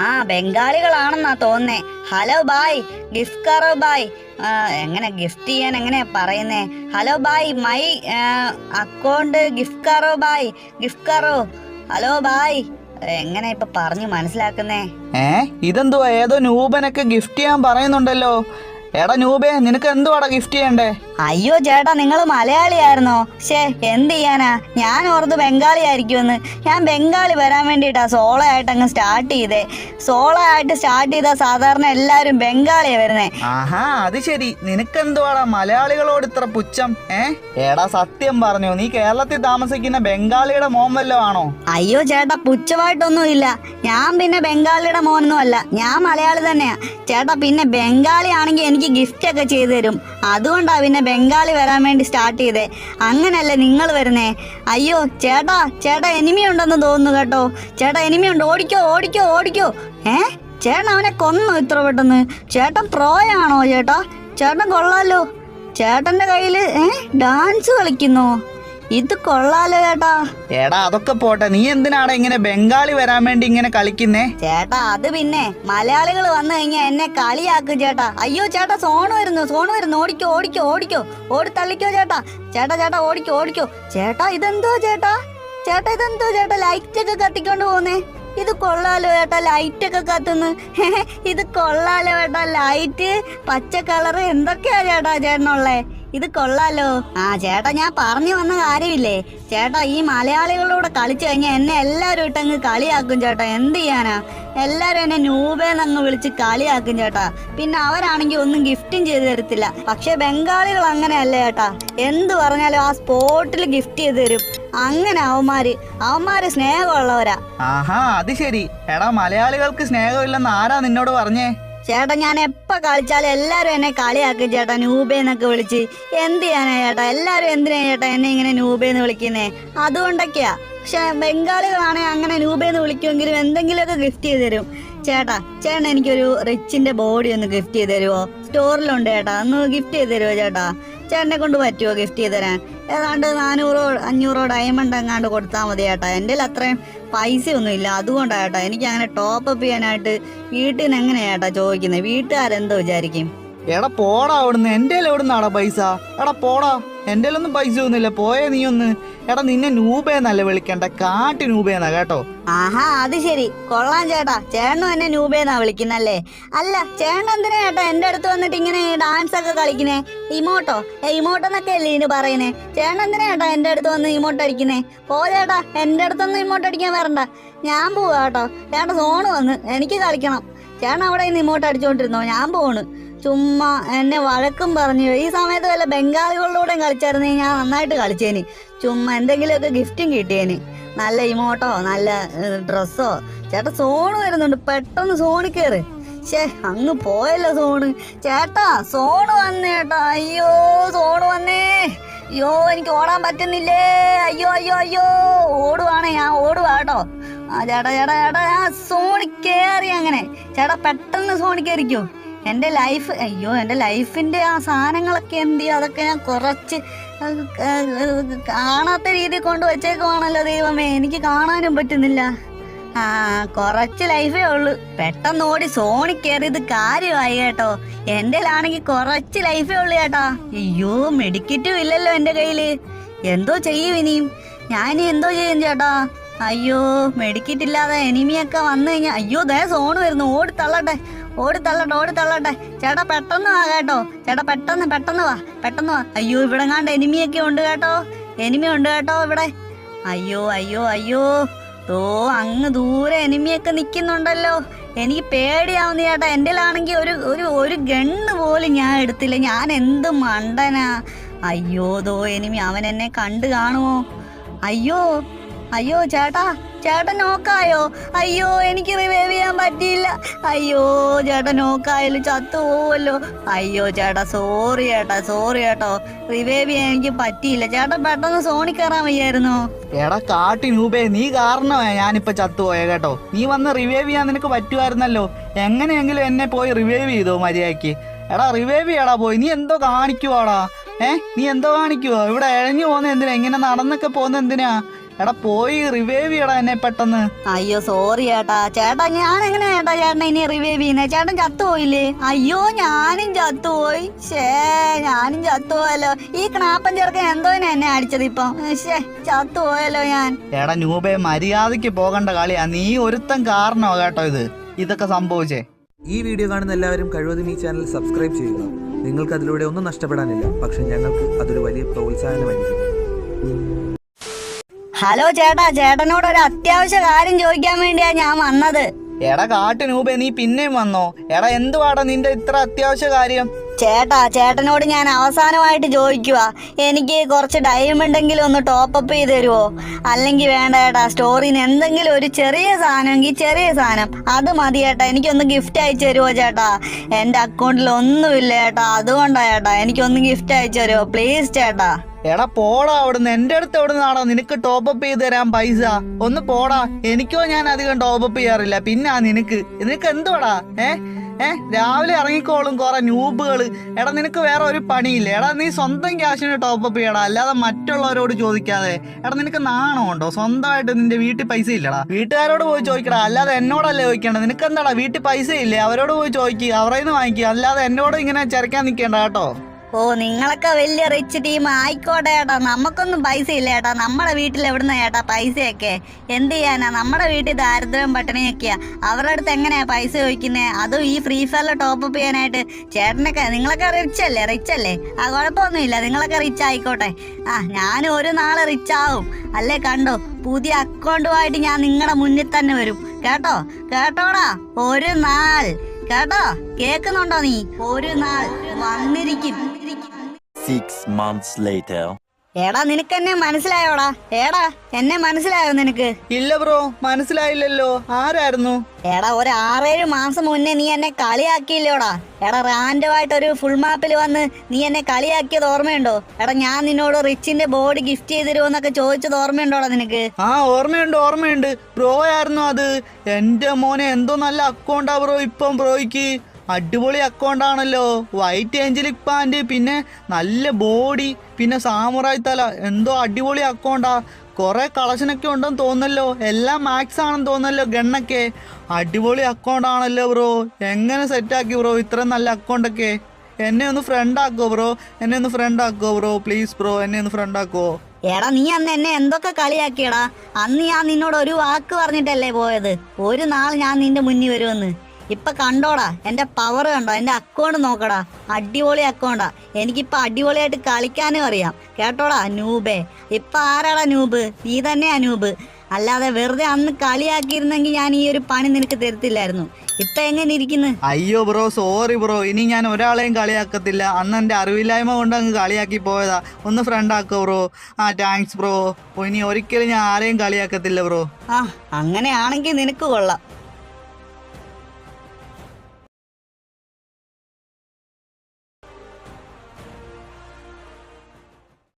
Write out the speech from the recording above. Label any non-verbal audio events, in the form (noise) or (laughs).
ആ ബംഗാളികളാണെന്നാ തോന്നേ ഹലോ ബായ്. ഗിഫ്റ്റ് കറോ ബായ്. എങ്ങനെ ഗിഫ്റ്റ് ചെയ്യാൻ എങ്ങനെ പറയുന്നേ? ഹലോ ബായ്. മൈ അക്കൗണ്ട് ഗിഫ്റ്റ് കറോ ബായ്? ഗിഫ്റ്റ് കറോ? ഹലോ ബായ്. എങ്ങനെ ഇപ്പൊ പറഞ്ഞു മനസ്സിലാക്കുന്നേ? ഏ ഇതെന്തുവാ? ഏതോ നൂബനൊക്കെ ഗിഫ്റ്റ് ചെയ്യാൻ പറയുന്നുണ്ടല്ലോ. എടാ നൂബേ നിനക്ക് എന്തുവാടാ ഗിഫ്റ്റ് ചെയ്യണ്ടേ? അയ്യോ ചേട്ടാ നിങ്ങൾ മലയാളിയായിരുന്നോ? ഷേ എന്ത് ചെയ്യാനാ? ഞാൻ ഓർത്ത് ബംഗാളി ആയിരിക്കുമെന്ന്. ഞാൻ ബംഗാളി വരാൻ വേണ്ടിയിട്ടാ സോളോ ആയിട്ട് അങ്ങ് സ്റ്റാർട്ട് ചെയ്തേ. സോളോ ആയിട്ട് സ്റ്റാർട്ട് ചെയ്താ സാധാരണ എല്ലാരും ബംഗാളിയാ വരുന്നേ. ആഹാ അത് ശരി. നിനക്ക് എന്തുവാടാ മലയാളികളോട് ഇത്ര പുച്ഛം? ഏ? എടാ സത്യം പറഞ്ഞു നീ കേരളത്തിൽ താമസിക്കുന്ന ബംഗാളിയുടെ മോൻ വല്ലോ ആണോ? അയ്യോ ചേട്ടാ പുച്ഛമായിട്ടൊന്നും ഇല്ല. ഞാൻ പിന്നെ ബംഗാളിയുടെ മോനൊന്നും അല്ല. ഞാൻ മലയാളി തന്നെയാ. ചേട്ടാ പിന്നെ ബംഗാളി ആണെങ്കിൽ എനിക്ക് ഗിഫ്റ്റ് ഒക്കെ ചെയ്തു തരും. അതുകൊണ്ടാ പിന്നെ ബംഗാളി വരാൻ വേണ്ടി സ്റ്റാർട്ട് ചെയ്തേ. അങ്ങനല്ലേ നിങ്ങൾ വരുന്നേ? അയ്യോ ചേട്ടാ ചേട്ടാ എനിമി ഉണ്ടെന്ന് തോന്നുന്നു കേട്ടോ. ചേട്ടാ എനിമി ഉണ്ട് ഓടിക്കോ ഓടിക്കോ ഓടിക്കോ. ഏ? ചേട്ടൻ അവനെ കൊന്നു ഇത്ര പെട്ടെന്ന്. ചേട്ടൻ പ്രോയാണോ ചേട്ടാ? ചേട്ടൻ കൊള്ളാലോ. ചേട്ടന്റെ കയ്യിൽ ഏ? ഡാൻസ് കളിക്കുന്നോ? ഇത് കൊള്ളാലോ ചേട്ടാ. എടാ അതൊക്കെ പോട്ടെ. നീ എന്തിനാടാ ഇങ്ങനെ ബംഗാളി വരാൻ വേണ്ടി ഇങ്ങനെ കളിക്കുന്നേ? ചേട്ടാ അത് പിന്നെ. മലയാളികൾ വന്നു കഴിഞ്ഞാൽ എന്നെ കളിയാക്കും ചേട്ടാ. അയ്യോ ചേട്ടാ സോണ് വരുന്നു സോണ് വരുന്നു. ഓടിക്കോ ഓടിക്കോ ഓടിക്കോ. ഓടി തള്ളിക്കോ ചേട്ടാ. ചേട്ടാ ചേട്ടാ ഓടിക്കോ ഓടിക്കോ. ചേട്ടാ ഇതെന്തോ ചേട്ടാ? ചേട്ടാ ഇതെന്തോ ചേട്ടാ? ലൈറ്റ് ഒക്കെ കത്തിക്കൊണ്ട് പോകുന്നേ. ഇത് കൊള്ളാലോ ചേട്ടാ ലൈറ്റ് ഒക്കെ കത്തുന്നു. (laughs) ഇത് കൊള്ളാലോ ചേട്ടാ ലൈറ്റ് പച്ച കളർ എന്തൊക്കെയാ ചേട്ടാ ചേട്ടനുള്ളേ? ഇത് കൊള്ളാലോ. ആ ചേട്ടാ ഞാൻ പറഞ്ഞു വന്ന കാര്യമില്ലേ? ചേട്ടാ ഈ മലയാളികളോട് കളിച്ചു കഴിഞ്ഞാൽ എന്നെ എല്ലാവരും ഇട്ടങ്ങ് കളിയാക്കും ചേട്ടാ. എന്ത് ചെയ്യാനാ? എല്ലാരും എന്നെ നൂബേന്നങ്ങ് വിളിച്ച് കളിയാക്കും ചേട്ടാ. പിന്നെ അവരാണെങ്കിൽ ഒന്നും ഗിഫ്റ്റും ചെയ്തു തരത്തില്ല. പക്ഷെ ബംഗാളികൾ അങ്ങനെയല്ല ചേട്ടാ. എന്ത് പറഞ്ഞാലും ആ സ്പോട്ടിൽ ഗിഫ്റ്റ് ചെയ്തു തരും. അങ്ങനെ അവന്മാര്. അവന്മാര് സ്നേഹമുള്ളവരാ. ആഹാ അത് ശരി. എടാ മലയാളികൾക്ക് സ്നേഹമില്ലെന്ന് ആരാ നിന്നോട് പറഞ്ഞേ? ചേട്ടാ ഞാൻ എപ്പോ കളിച്ചാലും എല്ലാവരും എന്നെ കളിയാക്കും ചേട്ടാ നൂബേന്നൊക്കെ വിളിച്ച്. എന്ത് ചെയ്യാനാ ചേട്ടാ? എല്ലാരും എന്തിനാ ചേട്ടാ എന്നെ ഇങ്ങനെ നൂബേന്ന് വിളിക്കുന്നേ? അതുകൊണ്ടൊക്കെയാ. പക്ഷെ ബംഗാളികളാണെങ്കിൽ അങ്ങനെ നൂബേന്ന് വിളിക്കുമെങ്കിലും എന്തെങ്കിലുമൊക്കെ ഗിഫ്റ്റ് ചെയ്ത് തരും. ചേട്ടാ ചേട്ടൻ എനിക്കൊരു റിച്ചിന്റെ ബോഡി ഒന്ന് ഗിഫ്റ്റ് ചെയ്ത് തരുമോ സ്റ്റോറിലുണ്ട് ചേട്ടാ. ഒന്ന് ഗിഫ്റ്റ് ചെയ്ത് തരുമോ ചേട്ടാ? ചേട്ടനെ കൊണ്ട് പറ്റുമോ ഗിഫ്റ്റ് ചെയ്ത് തരാൻ? ഏതാണ്ട് നാനൂറോ അഞ്ഞൂറോ ഡയമണ്ട് എങ്ങാണ്ട് കൊടുത്താൽ മതി ചേട്ടാ. എന്റെ അത്രയും പൈസ ഒന്നും ഇല്ല. അതുകൊണ്ടാണ് ചേട്ടാ എനിക്ക് അങ്ങനെ ടോപ്പ് അപ്പ് ചെയ്യാനായിട്ട് വീട്ടിൽ നിന്ന് എങ്ങനെയാ ചേട്ടാ ചോദിക്കുന്നത് വീട്ടുകാരെന്തോ വിചാരിക്കും. എടാ പോടാ അവിടുന്ന്. എന്റെ എവിടുന്നാടാ പൈസ? എടാ പോടാ. എന്റെ ഒന്നും പൈസ ഒന്നുമില്ല. പോയേ നീ ഒന്ന്. എടാ നിന്നെ നൂബേന്നല്ല വിളിക്കണ്ട. കാട്ടി നൂബേന്നാ കേട്ടോ. ആഹാ അത് ശരി. കൊള്ളാം ചേട്ടാ. ചേട്ടനും എന്നെ നൂബേന്നാ വിളിക്കുന്നല്ലേ? അല്ല ചേട്ടൻ എന്തിനാ ചേട്ടാ എന്റെ അടുത്ത് വന്നിട്ട് ഇങ്ങനെ ഡാൻസ് ഒക്കെ കളിക്കുന്നേ? ഇമോട്ടോ? ഏ ഇമോട്ടോ എന്നൊക്കെ അല്ലേ ഇനി പറയുന്നേ? ചേട്ടൻ എന്തിനാ ചേട്ടാ എന്റെ അടുത്ത് വന്ന് ഇമോട്ട് അടിക്കുന്നേ? പോ ചേട്ടാ എന്റെ അടുത്തൊന്നും ഇമോട്ട് അടിക്കാൻ വരണ്ട. ഞാൻ പോവാ കേട്ടോ. ചേട്ടാ സോണ് വന്ന് എനിക്ക് കളിക്കണം. ചേട്ടൻ അവിടെ നിന്ന് ഇമോട്ട് അടിച്ചോണ്ടിരുന്നോ? ഞാൻ പോണ്. ചുമ്മാ എന്നെ വഴക്കും പറഞ്ഞു. ഈ സമയത്ത് വല്ല ബംഗാളികളിലൂടെ കളിച്ചായിരുന്നെങ്കിൽ ഞാൻ നന്നായിട്ട് കളിച്ചേന്. ചുമ്മാ എന്തെങ്കിലുമൊക്കെ ഗിഫ്റ്റും കിട്ടിയേന്. നല്ല ഇമോട്ടോ നല്ല ഡ്രസ്സോ. ചേട്ടാ സോണ് വരുന്നുണ്ട്. പെട്ടെന്ന് സോണി കയറ് ഷേ അങ്ങ് പോയല്ലോ സോണ്. ചേട്ടാ സോണ് വന്നേ ചേട്ടാ അയ്യോ സോണ് വന്നേ. അയ്യോ എനിക്ക് ഓടാൻ പറ്റുന്നില്ലേ? അയ്യോ അയ്യോ അയ്യോ. ഓടുവാണേ ഞാൻ ഓടുവാട്ടോ ആ ചേട്ടാ ചേട്ടാ ചേട്ടാ. ആ സോണി കയറി അങ്ങനെ. ചേട്ടാ പെട്ടെന്ന് സോണി കയറിക്കോ എന്റെ ലൈഫ് അയ്യോ എന്റെ ലൈഫിന്റെ ആ സാധനങ്ങളൊക്കെ എന്ത് ചെയ്യും? അതൊക്കെ ഞാൻ കുറച്ച് കാണാത്ത രീതിയിൽ കൊണ്ട് വെച്ചേക്കുവാണല്ലോ ദൈവമേ. എനിക്ക് കാണാനും പറ്റുന്നില്ല. ആ കുറച്ച് ലൈഫേ ഉള്ളൂ. പെട്ടെന്ന് ഓടി സോണി കയറിയത് കാര്യമായി കേട്ടോ. എന്റെ ആണെങ്കിൽ കുറച്ച് ലൈഫേ ഉള്ളൂ ചേട്ടാ അയ്യോ മെഡിക്കറ്റും ഇല്ലല്ലോ എന്റെ കയ്യിൽ എന്തോ ചെയ്യും ഇനിയും. ഞാൻ എന്തോ ചെയ്യും ചേട്ടാ? അയ്യോ മെഡിക്കറ്റ് ഇല്ലാതെ എനിമിയൊക്കെ വന്നു കഴിഞ്ഞാൽ അയ്യോ ദേ സോണ് വരുന്നു. ഓടി തള്ളട്ടെ. ഓടി തള്ളട്ടെ ഓടി തള്ളട്ടെ. ചേട്ടാ പെട്ടെന്ന് വാ കേട്ടോ. ചേട്ടാ പെട്ടെന്ന് പെട്ടെന്ന് വാ പെട്ടെന്ന് വാ. അയ്യോ ഇവിടെ കാണ്ട് എനിമിയൊക്കെ ഉണ്ട് കേട്ടോ. എനിമി ഉണ്ട് കേട്ടോ ഇവിടെ. അയ്യോ അയ്യോ അയ്യോ. ഓ അങ്ങ് ദൂരെ എനിമിയൊക്കെ നിൽക്കുന്നുണ്ടല്ലോ എനിക്ക് പേടിയാവുന്ന ചേട്ടാ. എന്റെ ആണെങ്കിൽ ഒരു ഒരു ഒരു ഗണ്ണ് പോലും ഞാൻ എടുത്തില്ല. ഞാൻ എന്ത് മണ്ടനാ. അയ്യോ ദോ എനിമി അവൻ എന്നെ കണ്ടു കാണുമോ? അയ്യോ. അയ്യോ ചേട്ടാ ചേട്ടൻ നോക്കായോ? അയ്യോ എനിക്ക് റിവൈവ് ചെയ്യാൻ പറ്റിയില്ല. അയ്യോ ചേട്ടൻ നോക്കായാലും ചത്തുപോവല്ലോ അയ്യോ ചേട്ടാ സോറി ചേട്ടാ സോറി കേട്ടോ റിവൈവ് ചെയ്യാൻ എനിക്ക് പറ്റിയില്ല. ചേട്ടൻ പെട്ടെന്ന് സോണി കയറാൻ വയ്യായിരുന്നോ? എടാ കാട്ടി നൂബേ നീ കാരണമാ ഞാനിപ്പോ ചത്തുപോയ കേട്ടോ. നീ വന്ന് റിവൈവ് ചെയ്യാൻ നിനക്ക് പറ്റുമായിരുന്നല്ലോ. എങ്ങനെയെങ്കിലും എന്നെ പോയി റിവൈവ് ചെയ്തോ മര്യാദയ്ക്ക്? എടാ റിവൈവ് ചെയ്യടാ പോയി. നീ എന്തോ കാണിക്കുവാടാ? ഏ? നീ എന്തോ കാണിക്കുവോ? ഇവിടെ എഴഞ്ഞു പോകുന്ന എന്തിനാ? ഇങ്ങനെ നടന്നൊക്കെ പോകുന്ന എന്തിനാ? എടാ പോയി റിവൈവ് ചെയ്യടാ എന്നെ പെട്ടെന്ന്. അയ്യോ സോറി ഏട്ടാ. ചേട്ടാ ഞാൻ എങ്ങനെ ചേട്ടാ ചേട്ടനെ ഇനി റിവൈവ് ചെയ്യുന്നേ? ചേട്ടൻ ചത്തുപോയില്ലേ? അയ്യോ ഞാനും ചത്തുപോയി. ഷേ ഞാനും ചത്തുപോയല്ലോ. ഈ ക്നാപ്പൻ ചെറുക്കൻ എന്തോ എന്നെ അടിച്ചത് ഇപ്പം. ഷേ ചത്തുപോയല്ലോ ഞാൻ. എടാ നൂബെ മര്യാദയ്ക്ക് പോകണ്ട കളിയാ. നീ ഒരുത്തൻ കാരണോ കേട്ടോ ഇത്? ഇതൊക്കെ സംഭവിച്ചേ. ഈ വീഡിയോ കാണുന്ന എല്ലാവരും കഴിവതും ഈ ചാനൽ സബ്സ്ക്രൈബ് ചെയ്യുക. നിങ്ങൾക്ക് അതിലൂടെ ഒന്നും നഷ്ടപ്പെടാനില്ല. പക്ഷെ ഞങ്ങൾക്ക് അതൊരു വലിയ പ്രോത്സാഹനമായിരിക്കും. ഹലോ ചേട്ടാ ചേട്ടനോട് ഒരു അത്യാവശ്യ കാര്യം ചോദിക്കാൻ വേണ്ടിയാ ഞാൻ വന്നത്. എടാ കാട്ടിനൂപേ നീ പിന്നെയും വന്നോ? എടാ എന്തുവാടാ നിന്റെ ഇത്ര അത്യാവശ്യ കാര്യം? ചേട്ടാ ചേട്ടനോട് ഞാൻ അവസാനമായിട്ട് ചോദിക്കുക എനിക്ക് കുറച്ച് ഡയമണ്ടെങ്കിലും ഒന്ന് ടോപ്പപ്പ് ചെയ്ത് തരുമോ അല്ലെങ്കിൽ വേണ്ട ചേട്ടാ സ്റ്റോറിന് എന്തെങ്കിലും ഒരു ചെറിയ സാധനമെങ്കിൽ ചെറിയ സാധനം. അത് മതി ചേട്ടാ എനിക്കൊന്ന് ഗിഫ്റ്റ് അയച്ചു തരുമോ ചേട്ടാ? എന്റെ അക്കൗണ്ടിൽ ഒന്നുമില്ല ചേട്ടാ. അതുകൊണ്ടാ ചേട്ടാ എനിക്കൊന്ന് ഗിഫ്റ്റ് അയച്ചു തരുമോ പ്ലീസ് ചേട്ടാ. എടാ പോടാ അവിടുന്ന്. എന്റെ അടുത്ത് എവിടെ നിന്നാണോ നിനക്ക് ടോപ്പപ്പ് ചെയ്ത് തരാൻ പൈസ? ഒന്ന് പോടാ. എനിക്കോ ഞാൻ അധികം ടോപ്പപ്പ് ചെയ്യാറില്ല. പിന്നെ നിനക്ക്. നിനക്ക് എന്തുവാടാ? ഏ? ഏ? രാവിലെ ഇറങ്ങിക്കോളും കുറെ ന്യൂബുകൾ എടാ നിനക്ക് വേറെ ഒരു പണിയില്ല. എടാ നീ സ്വന്തം ക്യാഷിന് ടോപ്പപ്പ് ചെയ്യടാ. അല്ലാതെ മറ്റുള്ളവരോട് ചോദിക്കാതെ. എടാ നിനക്ക് നാണമുണ്ടോ സ്വന്തമായിട്ട് നിന്റെ വീട്ടിൽ പൈസ ഇല്ലടാ. വീട്ടുകാരോട് പോയി ചോദിക്കടാ. അല്ലാതെ എന്നോടല്ലേ ചോദിക്കേണ്ടത്? നിനക്ക് എന്താടാ? വീട്ടിൽ പൈസ ഇല്ലേ? അവരോട് പോയി ചോദിക്കുക അവരുടെ നിന്ന് വാങ്ങിക്കുക അല്ലാതെ എന്നോട് ഇങ്ങനെ ചരക്കാൻ നിൽക്കേണ്ട കേട്ടോ. ഓ നിങ്ങളൊക്കെ വലിയ റിച്ച് ടീം ആയിക്കോട്ടെ ഏട്ടാ. നമുക്കൊന്നും പൈസ ഇല്ല ഏട്ടാ. നമ്മുടെ വീട്ടിൽ എവിടുന്ന ഏട്ടാ പൈസയൊക്കെ? എന്ത് ചെയ്യാനാ? നമ്മുടെ വീട്ടിൽ ദാരിദ്ര്യം പട്ടിണിയൊക്കെയാ. അവരുടെ അടുത്ത് എങ്ങനെയാ പൈസ ചോദിക്കുന്നേ? അതും ഈ ഫ്രീ ഫയറിൽ ടോപ്പപ്പ് ചെയ്യാനായിട്ട്. ചേട്ടനൊക്കെ നിങ്ങളൊക്കെ റിച്ച് അല്ലേ? റിച്ച് അല്ലേ? ആ കുഴപ്പമൊന്നുമില്ല. നിങ്ങളൊക്കെ റിച്ച് ആയിക്കോട്ടെ. ആ ഞാനും ഒരു നാൾ റിച്ച് ആവും. അല്ലേ കണ്ടോ? പുതിയ അക്കൗണ്ടുമായിട്ട് ഞാൻ നിങ്ങളുടെ മുന്നിൽ തന്നെ വരും. കേട്ടോ? കേട്ടോടാ? ഒരു നാൾ. കേട്ടോ? കേക്കുന്നുണ്ടോ നീ? ഒരു നാൾ വന്നിരിക്കും. Six months later. എടാ നിനക്ക് എന്നെ മനസ്സിലായോടാ? എടാ എന്നെ മനസ്സിലായോ നിനക്ക്? ഇല്ല ബ്രോ മനസ്സിലായില്ലല്ലോ. ആരായിരുന്നു? എടാ ഒരു ആറേഴ് മാസം മുന്നേ നീ എന്നെ കളിയാക്കിയില്ലോടാ? എടാ റാൻഡമായിട്ട് ഒരു ഫുൾ മാപ്പിൽ വന്ന് നീ എന്നെ കളിയാക്കിയത് ഓർമ്മയുണ്ടോ? എടാ ഞാൻ നിന്നോട് റിച്ചിന്റെ ബോഡി ഗിഫ്റ്റ് ചെയ്ത് തരുമോന്നൊക്കെ ചോദിച്ചത് ഓർമ്മയുണ്ടോടാ നിനക്ക്? ആ ഓർമ്മയുണ്ട് ഓർമ്മയുണ്ട്. ബ്രോ ആയിരുന്നു അത്. എന്റെ മോനെ എന്തോ നല്ല അക്കൗണ്ടാ ബ്രോ ഇപ്പം ബ്രോയ്ക്ക്. അടിപൊളി അക്കൗണ്ട് ആണല്ലോ വൈറ്റ് ഏഞ്ചലിക് പാന്റ് പിന്നെ നല്ല ബോഡി പിന്നെ സാമുറായി തല. എന്തോ അടിപൊളി അക്കൗണ്ടാ. കുറെ കളക്ഷനൊക്കെ ഉണ്ടെന്ന് തോന്നല്ലോ എല്ലാം മാക്സ് ആണെന്ന് തോന്നല്ലോ ഗണ്ണൊക്കെ. അടിപൊളി അക്കൗണ്ട് ആണല്ലോ ബ്രോ. എങ്ങനെ സെറ്റാക്കി ബ്രോ? ഇത്ര നല്ല അക്കൗണ്ടൊക്കെ എന്നെ ഒന്ന് ഫ്രണ്ട് ആക്കോ ബ്രോ? എന്നെ ഒന്ന് ഫ്രണ്ട് ആക്കോ ബ്രോ? പ്ലീസ് ബ്രോ എന്നെ ഒന്ന് ഫ്രണ്ട് ആക്കോ. എടാ നീ അന്ന് എന്നെ എന്തൊക്കെ കളിയാക്കിയടാ? അന്ന് ഞാൻ നിന്നോട് ഒരു വാക്ക് പറഞ്ഞിട്ടല്ലേ പോയത്? ഒരു നാൾ ഞാൻ നിന്റെ മുന്നിൽ വരുമെന്ന്. ഇപ്പൊ കണ്ടോടാ എന്റെ പവർ കണ്ടോ എന്റെ അക്കൗണ്ട് നോക്കടാ അടിപൊളി അക്കൗണ്ടാ എനിക്കിപ്പൊ അടിപൊളിയായിട്ട് കളിക്കാനും അറിയാം. കേട്ടോടാ നൂബേ. ഇപ്പൊ ആരാടാ നൂബ്? നീ തന്നെയാ നൂബ്. അല്ലാതെ വെറുതെ അന്ന് കളിയാക്കിയിരുന്നെങ്കിൽ ഞാൻ ഈ ഒരു പണി നിനക്ക് തരത്തില്ലായിരുന്നു. ഇപ്പൊ എങ്ങനെ ഇരിക്കുന്നു? അയ്യോ ബ്രോ സോറി ബ്രോ ഇനി ഞാൻ ഒരാളെയും കളിയാക്കത്തില്ല. അന്ന് എന്റെ അറിവില്ലായ്മ കൊണ്ട് അങ്ങ് കളിയാക്കി പോയതാ. ഒന്ന് ഫ്രണ്ട് ആക്കോ ബ്രോ ആ താങ്ക്സ് ബ്രോ ഇനി ഒരിക്കലും ഞാൻ ആരെയും കളിയാക്കത്തില്ല ബ്രോ ആ അങ്ങനെയാണെങ്കിൽ നിനക്ക് കൊള്ളാം.